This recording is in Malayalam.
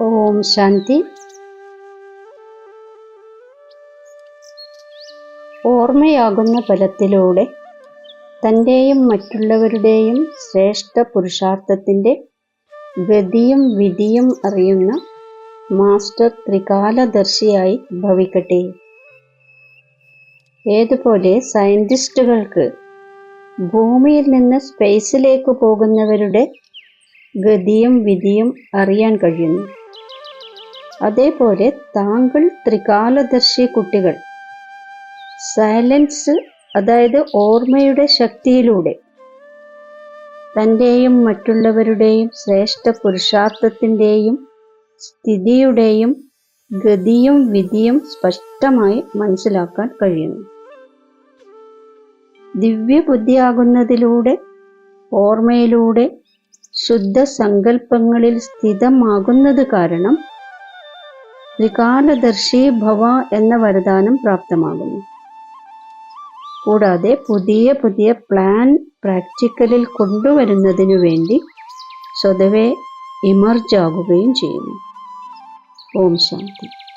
ഓം ശാന്തി. ഓർമ്മയാകുന്ന ഫലത്തിലൂടെ തന്റെയും മറ്റുള്ളവരുടെയും ശ്രേഷ്ഠ പുരുഷാർത്ഥത്തിന്റെ ഗതിയും വിധിയും അറിയുന്ന മാസ്റ്റർ ത്രികാലദർശിയായി ഭവിക്കട്ടെ. ഏതുപോലെ സയന്റിസ്റ്റുകൾക്ക് ഭൂമിയിൽ നിന്ന് സ്പേസിലേക്ക് പോകുന്നവരുടെ ഗതിയും വിധിയും അറിയാൻ കഴിയുന്നു. അതേപോലെ താങ്കൾ ത്രികാലദർശി കുട്ടികൾ. സൈലൻസ് അതായത് ഓർമ്മയുടെ ശക്തിയിലൂടെ. തന്റെയും മറ്റുള്ളവരുടെയും ശ്രേഷ്ഠ പുരുഷാർത്ഥത്തിന്റെയും സ്ഥിതിയുടെയും ഗതിയും വിധിയും സ്പഷ്ടമായി മനസ്സിലാക്കാൻ കഴിയുന്നു. ദിവ്യബുദ്ധിയാകുന്നതിലൂടെ ഓർമ്മയിലൂടെ ശുദ്ധ സങ്കല്പങ്ങളിൽ സ്ഥിതമാകുന്നത് കാരണം ത്രികാലദർശി ഭവ എന്ന വരദാനം പ്രാപ്തമാകുന്നു. കൂടാതെ പുതിയ പുതിയ പ്ലാൻ പ്രാക്ടിക്കലിൽ കൊണ്ടുവരുന്നതിനു വേണ്ടി സ്വതവേ ഇമർജാകുകയും ചെയ്യുന്നു. ഓം ശാന്തി.